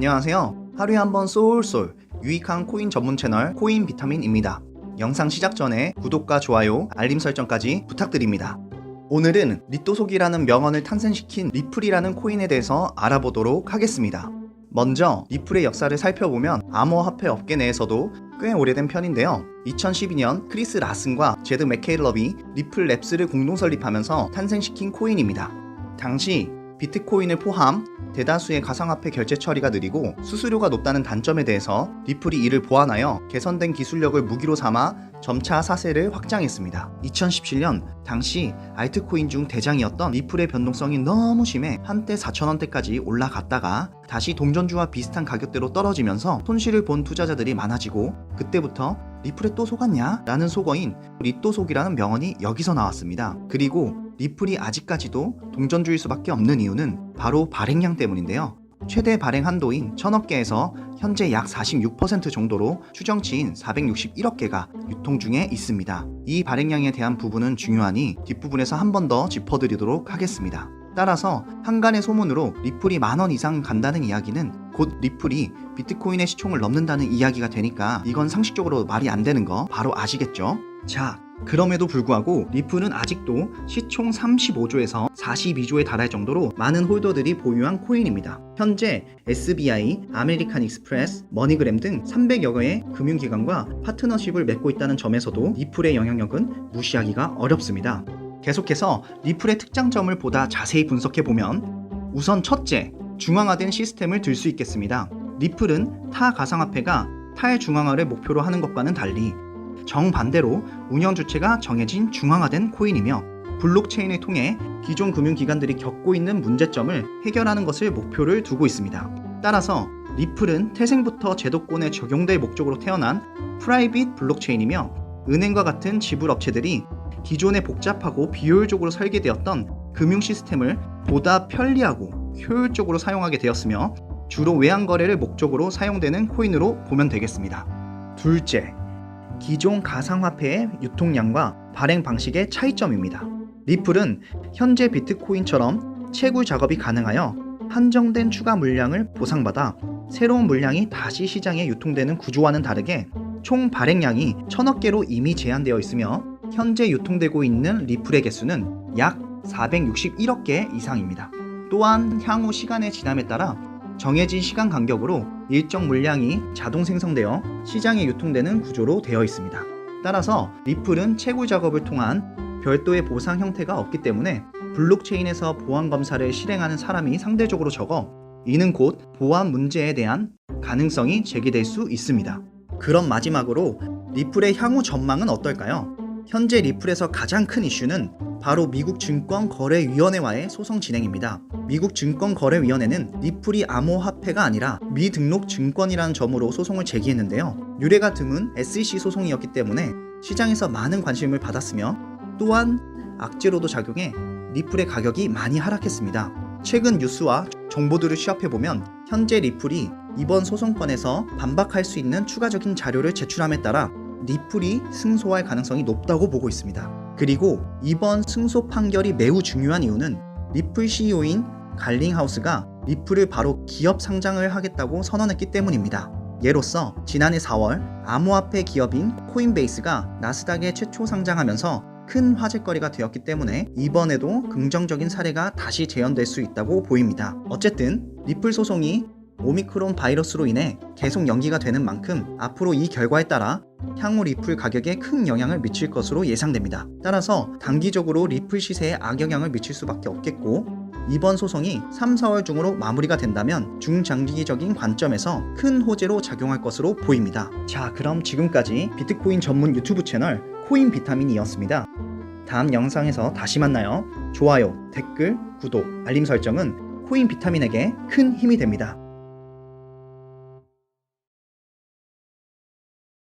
안녕하세요. 하루에 한 번 쏠쏠 유익한 코인 전문 채널 코인 비타민입니다. 영상 시작 전에 구독과 좋아요, 알림 설정까지 부탁드립니다. 오늘은 리또속이라는 명언을 탄생시킨 리플이라는 코인에 대해서 알아보도록 하겠습니다. 먼저 리플의 역사를 살펴보면 암호화폐 업계 내에서도 꽤 오래된 편인데요. 2012년 크리스 라슨과 제드 맥케일럽이 리플 랩스를 공동 설립하면서 탄생시킨 코인입니다. 당시 비트코인을 포함 대다수의 가상화폐 결제 처리가 느리고 수수료가 높다는 단점에 대해서 리플이 이를 보완하여 개선된 기술력을 무기로 삼아 점차 사세를 확장했습니다. 2017년 당시 알트코인 중 대장이었던 리플의 변동성이 너무 심해 한때 4천원대까지 올라갔다가 다시 동전주와 비슷한 가격대로 떨어지면서 손실을 본 투자자들이 많아지고 그때부터 리플에 또 속았냐? 라는 속어인 리또속이라는 명언이 여기서 나왔습니다. 그리고 리플이 아직까지도 동전주일 수밖에 없는 이유는 바로 발행량 때문인데요. 최대 발행 한도인 1000억 개에서 현재 약 46% 정도로 추정치인 461억 개가 유통 중에 있습니다. 이 발행량에 대한 부분은 중요하니 뒷부분에서 한 번 더 짚어드리도록 하겠습니다. 따라서 한간의 소문으로 리플이 만원 이상 간다는 이야기는 곧 리플이 비트코인의 시총을 넘는다는 이야기가 되니까 이건 상식적으로 말이 안 되는 거 바로 아시겠죠? 자, 그럼에도 불구하고 리플은 아직도 시총 35조에서 42조에 달할 정도로 많은 홀더들이 보유한 코인입니다. 현재 SBI, 아메리칸 익스프레스, 머니그램 등 300여 개의 금융기관과 파트너십을 맺고 있다는 점에서도 리플의 영향력은 무시하기가 어렵습니다. 계속해서 리플의 특장점을 보다 자세히 분석해 보면 우선 첫째, 중앙화된 시스템을 들 수 있겠습니다. 리플은 타 가상화폐가 탈중앙화를 목표로 하는 것과는 달리 정반대로 운영 주체가 정해진 중앙화된 코인이며 블록체인을 통해 기존 금융기관들이 겪고 있는 문제점을 해결하는 것을 목표를 두고 있습니다. 따라서 리플은 태생부터 제도권에 적용될 목적으로 태어난 프라이빗 블록체인이며 은행과 같은 지불 업체들이 기존의 복잡하고 비효율적으로 설계되었던 금융 시스템을 보다 편리하고 효율적으로 사용하게 되었으며 주로 외환 거래를 목적으로 사용되는 코인으로 보면 되겠습니다. 둘째, 기존 가상화폐의 유통량과 발행 방식의 차이점입니다. 리플은 현재 비트코인처럼 채굴 작업이 가능하여 한정된 추가 물량을 보상받아 새로운 물량이 다시 시장에 유통되는 구조와는 다르게 총 발행량이 천억 개로 이미 제한되어 있으며 현재 유통되고 있는 리플의 개수는 약 461억 개 이상입니다. 또한 향후 시간의 지남에 따라 정해진 시간 간격으로 일정 물량이 자동 생성되어 시장에 유통되는 구조로 되어 있습니다. 따라서 리플은 채굴 작업을 통한 별도의 보상 형태가 없기 때문에 블록체인에서 보안 검사를 실행하는 사람이 상대적으로 적어 이는 곧 보안 문제에 대한 가능성이 제기될 수 있습니다. 그럼 마지막으로 리플의 향후 전망은 어떨까요? 현재 리플에서 가장 큰 이슈는 바로 미국 증권거래위원회와의 소송 진행입니다. 미국 증권거래위원회는 리플이 암호화폐가 아니라 미등록 증권이라는 점으로 소송을 제기했는데요. 유례가 드문 SEC 소송이었기 때문에 시장에서 많은 관심을 받았으며 또한 악재로도 작용해 리플의 가격이 많이 하락했습니다. 최근 뉴스와 정보들을 취합해보면 현재 리플이 이번 소송권에서 반박할 수 있는 추가적인 자료를 제출함에 따라 리플이 승소할 가능성이 높다고 보고 있습니다. 그리고 이번 승소 판결이 매우 중요한 이유는 리플 CEO인 갈링하우스가 리플을 바로 기업 상장을 하겠다고 선언했기 때문입니다. 예로서 지난해 4월 암호화폐 기업인 코인베이스가 나스닥에 최초 상장하면서 큰 화제거리가 되었기 때문에 이번에도 긍정적인 사례가 다시 재현될 수 있다고 보입니다. 어쨌든 리플 소송이 오미크론 바이러스로 인해 계속 연기가 되는 만큼 앞으로 이 결과에 따라 향후 리플 가격에 큰 영향을 미칠 것으로 예상됩니다. 따라서 단기적으로 리플 시세에 악영향을 미칠 수밖에 없겠고 이번 소송이 3, 4월 중으로 마무리가 된다면 중장기적인 관점에서 큰 호재로 작용할 것으로 보입니다. 자, 그럼 지금까지 비트코인 전문 유튜브 채널 코인 비타민이었습니다. 다음 영상에서 다시 만나요. 좋아요, 댓글, 구독, 알림 설정은 코인 비타민에게 큰 힘이 됩니다.